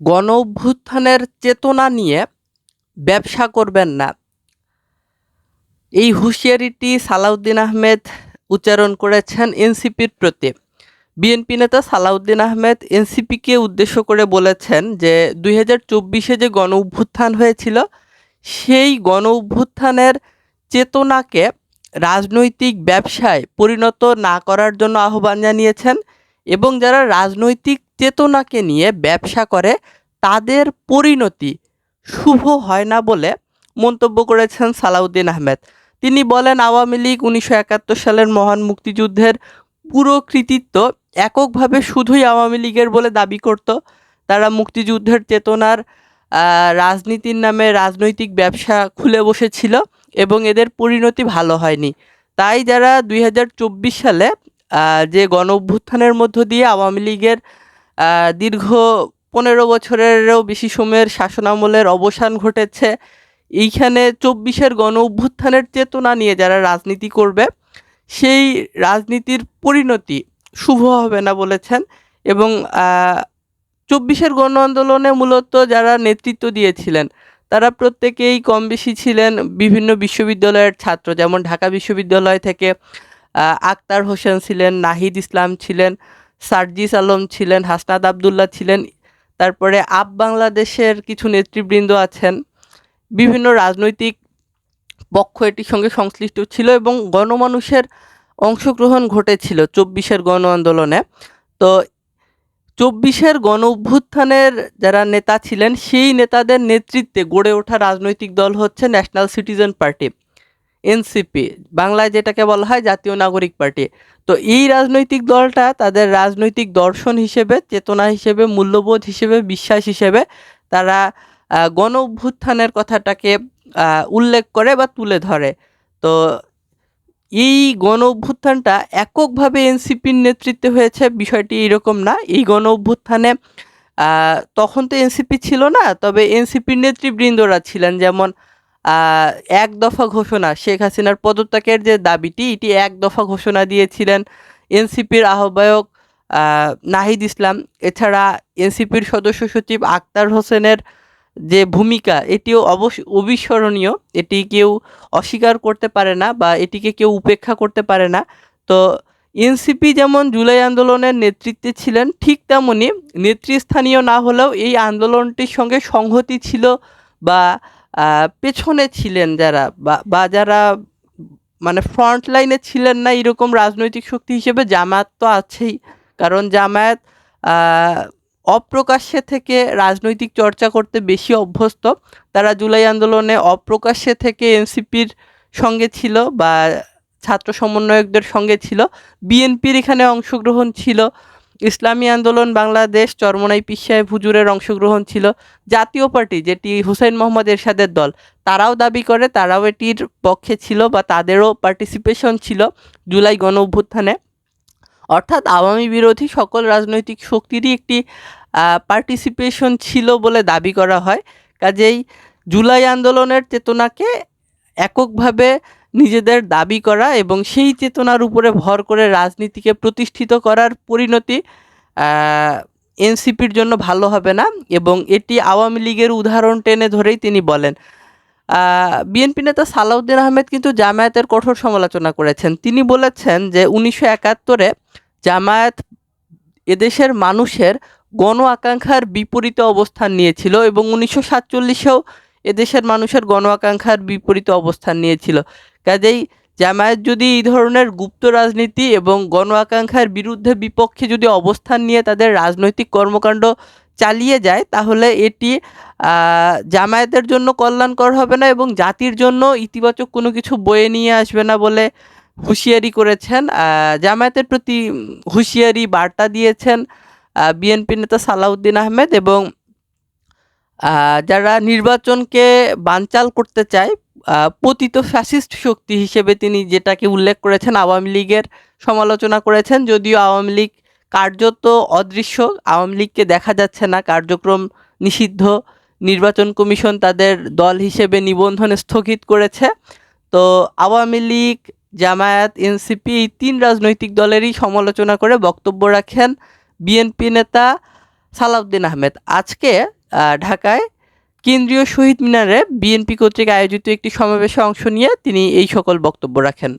গণ অভ্যুত্থানের চেতনা নিয়ে ব্যবসা করবেন না। এই হুঁশিয়ারিটি সালাউদ্দিন আহমেদ উচ্চারণ করেছেন এনসিপির প্রতি। বিএনপি নেতা সালাউদ্দিন আহমেদ এনসিপিকে উদ্দেশ্য করে বলেছেন যে, দুই হাজার চব্বিশে যে গণ অভ্যুত্থান হয়েছিল, সেই গণ অভ্যুত্থানের চেতনাকে রাজনৈতিক ব্যবসায় পরিণত না করার জন্য আহ্বান জানিয়েছেন এবং যারা রাজনৈতিক চেতনাকে নিয়ে ব্যবসা করে, তাদের পরিণতি শুভ হয় না বলে মন্তব্য করেছেন সালাউদ্দিন আহমেদ। তিনি বলেন, আওয়ামী লীগ উনিশশো একাত্তর সালের মহান মুক্তিযুদ্ধের পুরো কৃতিত্ব এককভাবে শুধুই আওয়ামী লীগের বলে দাবি করত। তারা মুক্তিযুদ্ধের চেতনার রাজনীতির নামে রাজনৈতিক ব্যবসা খুলে বসেছিল এবং এদের পরিণতি ভালো হয়নি। তাই যারা দুই হাজার চব্বিশ সালে যে গণ অভ্যুত্থানের মধ্য দিয়ে আওয়ামী লীগের দীর্ঘ পনেরো বছরেরও বেশি সময়ের শাসনামলের অবসান ঘটেছে। এইখানে চব্বিশের গণ অভ্যুত্থানের চেতনা নিয়ে যারা রাজনীতি করবে, সেই রাজনীতির পরিণতি শুভ হবে না বলেছেন এবং চব্বিশের গণ আন্দোলনে মূলত যারা নেতৃত্ব দিয়েছিলেন, তারা প্রত্যেকেই কম বেশি ছিলেন বিভিন্ন বিশ্ববিদ্যালয়ের ছাত্র, যেমন ঢাকা বিশ্ববিদ্যালয় থেকে আক্তার হোসেন ছিলেন, নাহিদ ইসলাম ছিলেন সার্জিস আলম ছিলেন হাসনাদ আবদুল্লাহ ছিলেন, তারপরে আপ বাংলাদেশের কিছু নেতৃবৃন্দ আছেন। বিভিন্ন রাজনৈতিক পক্ষ এটির সঙ্গে সংশ্লিষ্ট ছিল এবং গণমানুষের অংশগ্রহণ ঘটেছিল চব্বিশের গণ আন্দোলনে। তো চব্বিশের গণ অভ্যুত্থানের যারা নেতা ছিলেন, সেই নেতাদের নেতৃত্বে গড়ে ওঠা রাজনৈতিক দল হচ্ছে ন্যাশনাল সিটিজেন পার্টি। এনসিপি বাংলায় যেটাকে বলা হয় জাতীয় নাগরিক পার্টি। তো এই রাজনৈতিক দলটা তাদের রাজনৈতিক দর্শন হিসেবে, চেতনা হিসেবে, মূল্যবোধ হিসেবে, বিশ্বাস হিসেবে তারা গণ অভ্যুত্থানের কথাটাকে উল্লেখ করে বা তুলে ধরে। তো এই গণ অভ্যুত্থানটা এককভাবে এনসিপির নেতৃত্বে হয়েছে, বিষয়টি এরকম না। এই গণ অভ্যুত্থানে তখন তো এনসিপি ছিল না, তবে এনসিপির নেতৃবৃন্দরা ছিলেন, যেমন এক দফা ঘোষণা, শেখ হাসিনার পদত্যাগের যে দাবিটি, এটি এক দফা ঘোষণা দিয়েছিলেন এনসিপির আহ্বায়ক নাহিদ ইসলাম। এছাড়া এনসিপির সদস্য সচিব আক্তার হোসেনের যে ভূমিকা, এটিও অবশ্য অবিস্মরণীয়। এটি কেউ অস্বীকার করতে পারে না বা এটিকে কেউ উপেক্ষা করতে পারে না। তো এনসিপি যেমন জুলাই আন্দোলনের নেতৃত্বে ছিলেন, ঠিক তেমনই নেতৃস্থানীয় না হলেও এই আন্দোলনটির সঙ্গে সংহতি ছিল বা পেছনে ছিলেন যারা বা যারা মানে ফ্রন্ট লাইনে ছিলেন না এরকম রাজনৈতিক শক্তি হিসেবে জামায়াত তো আছেই। কারণ জামায়াত অপ্রকাশ্যে থেকে রাজনৈতিক চর্চা করতে বেশি অভ্যস্ত। তারা জুলাই আন্দোলনে অপ্রকাশ্যে থেকে এনসিপির সঙ্গে ছিল বা ছাত্র সমন্বয়কদের সঙ্গে ছিল। বিএনপির এখানে অংশগ্রহণ ছিল। ইসলামী আন্দোলন বাংলাদেশ চরমনাই পিসায় হুজুরের অংশগ্রহণ ছিল জাতীয় পার্টি, যেটি হুসাইন মোহাম্মদ এরশাদের দল। তারাও দাবি করে, তারাও এটির পক্ষে ছিল বা তাদেরও পার্টিসিপেশন ছিল জুলাই গণ অভ্যুত্থানে। অর্থাৎ আওয়ামী বিরোধী সকল রাজনৈতিক শক্তিরই একটি পার্টিসিপেশন ছিল বলে দাবি করা হয়। কাজেই জুলাই আন্দোলনের চেতনাকে এককভাবে নিজেদের দাবি করা এবং সেই চেতনার উপরে ভর করে রাজনীতিকে প্রতিষ্ঠিত করার পরিণতি এনসিপির জন্য ভালো হবে না এবং এটি আওয়ামী লীগের উদাহরণ টেনে ধরেই তিনি বলেন। বিএনপি নেতা সালাউদ্দিন আহমেদ কিন্তু জামায়াতের কঠোর সমালোচনা করেছেন। তিনি বলেছেন যে উনিশশো একাত্তরে জামায়াত এদেশের মানুষের গণ আকাঙ্ক্ষার বিপরীতে অবস্থান নিয়েছিল এবং উনিশশো সাতচল্লিশেও এদেশের মানুষের গণ আকাঙ্ক্ষার বিপরীতে অবস্থান নিয়েছিল। কাজেই জামায়াত যদি এই ধরনের গুপ্ত রাজনীতি এবং গণ আকাঙ্ক্ষার বিরুদ্ধে বিপক্ষে যদি অবস্থান নিয়ে তাদের রাজনৈতিক কর্মকাণ্ড চালিয়ে যায়, তাহলে এটি জামায়াতের জন্য কল্যাণকর হবে না এবং জাতির জন্য ইতিবাচক কোনো কিছু বয়ে নিয়ে আসবে না বলে হুঁশিয়ারি করেছেন। জামায়াতের প্রতি হুঁশিয়ারি বার্তা দিয়েছেন বিএনপি নেতা সালাউদ্দিন আহমেদ এবং যারা নির্বাচনকে বানচাল করতে চায় পতিত ফ্যাসিস্ট শক্তি হিসেবে তিনি যেটাকে উল্লেখ করেছেন, আওয়ামী লীগের সমালোচনা করেছেন। যদিও আওয়ামী লীগ কার্যত অদৃশ্য, আওয়ামী লীগকে দেখা যাচ্ছে না। কার্যক্রম নিষিদ্ধ। নির্বাচন কমিশন তাদের দল হিসেবে নিবন্ধন স্থগিত করেছে। তো আওয়ামী লীগ, জামায়াত, এনসিপি এই তিন রাজনৈতিক দলেরই সমালোচনা করে বক্তব্য রাখেন বিএনপি নেতা সালাউদ্দিন আহমেদ। আজকে ঢাকায় কেন্দ্রীয় শহীদ মিনারে বিএনপি কর্তৃক আয়োজিত একটি সমাবেশে অংশ নিয়ে তিনি এই সকল বক্তব্য রাখেন।